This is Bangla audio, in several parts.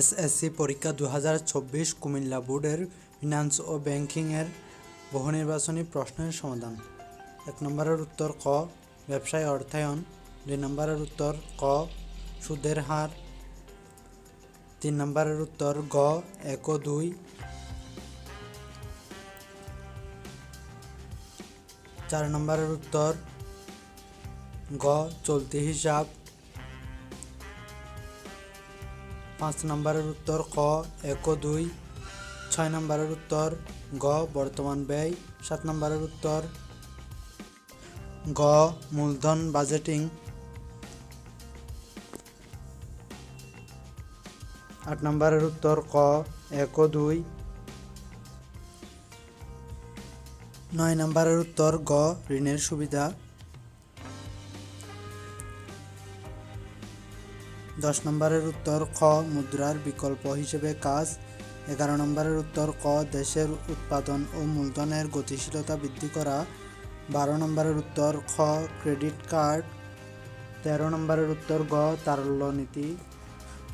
এসএসসি পরীক্ষা দু হাজার চব্বিশ কুমিল্লা বোর্ডের ফিনান্স ও ব্যাংকিংয়ের বহু নির্বাচনী প্রশ্নের সমাধান। এক নম্বরের উত্তর ক, ব্যবসায় অর্থায়ন। দুই নম্বরের উত্তর ক, সুদের হার। তিন নম্বরের উত্তর গ, এক দুই। চার নম্বরের উত্তর গ, চলতি হিসাব। পাঁচ নম্বরের উত্তর ক, এক দুই। ছয় নম্বরের উত্তর গ, বর্তমান ব্যয়। সাত নম্বরের উত্তর গ, মূলধন বাজেটিং। আট নম্বরের উত্তর ক, এক দুই। নয় নম্বরের উত্তর গ, ঋণের সুবিধা। দশ নম্বরের উত্তর খ, মুদ্রার বিকল্প হিসেবে কাজ। এগারো নম্বরের উত্তর ক, দেশের উৎপাদন ও মূলধনের গতিশীলতা বৃদ্ধি করা। বারো নম্বরের উত্তর খ, ক্রেডিট কার্ড। তেরো নম্বরের উত্তর গ, তারল্য নীতি।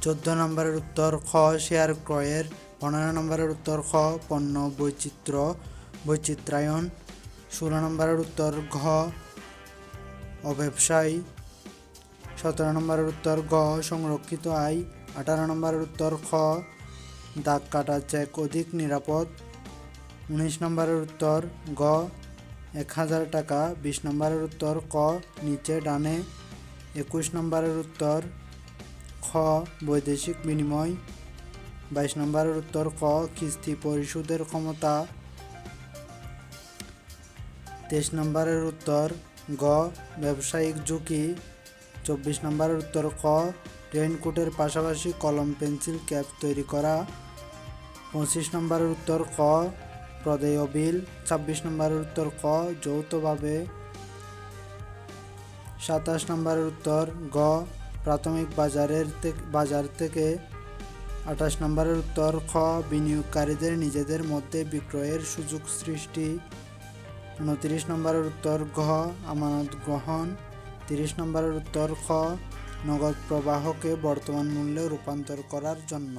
চোদ্দ নম্বরের উত্তর খ, শেয়ার ক্রয়ের। পনেরো নম্বরের উত্তর খ, পণ্য বৈচিত্র্য বৈচিত্রায়ন ষোলো নম্বরের উত্তর ঘ অব্যবসায়ী সতেরো নম্বরের উত্তর গ, সংরক্ষিত আয় আঠারো নম্বরের উত্তর খ দাগ কাটা চেক অধিক নিরাপদ। উনিশ নম্বরের উত্তর গ, এক হাজার টাকা। বিশ নম্বরের উত্তর ক, নিচে ডানে। একুশ নম্বরের উত্তর খ, বৈদেশিক বিনিময়। বাইশ নম্বরের উত্তর ক, কিস্তি পরিশোধের ক্ষমতা। তেইশ নম্বরের উত্তর গ, ব্যবসায়িক ঝুঁকি। চব্বিশ নম্বরের উত্তর ক। রেইনকোটের পাশাপাশি কলম, পেন্সিল, ক্যাপ তৈরি করা। পঁচিশ নম্বরের উত্তর ক। প্রদেয় বিল। ছাব্বিশ নম্বরের উত্তর ক। যৌথভাবে। সাতাশ নম্বরের উত্তর গ। প্রাথমিক বাজারের বাজার থেকে। আঠাশ নম্বরের উত্তর খ। বিনিয়োগকারীদের নিজেদের মধ্যে বিক্রয়ের সুযোগ সৃষ্টি। উনত্রিশ নম্বরের উত্তর ঘ। আমানত গ্রহণ। তিরিশ নম্বরের উত্তর খ নগদ প্রবাহকে বর্তমান মূল্যে রূপান্তর করার জন্য।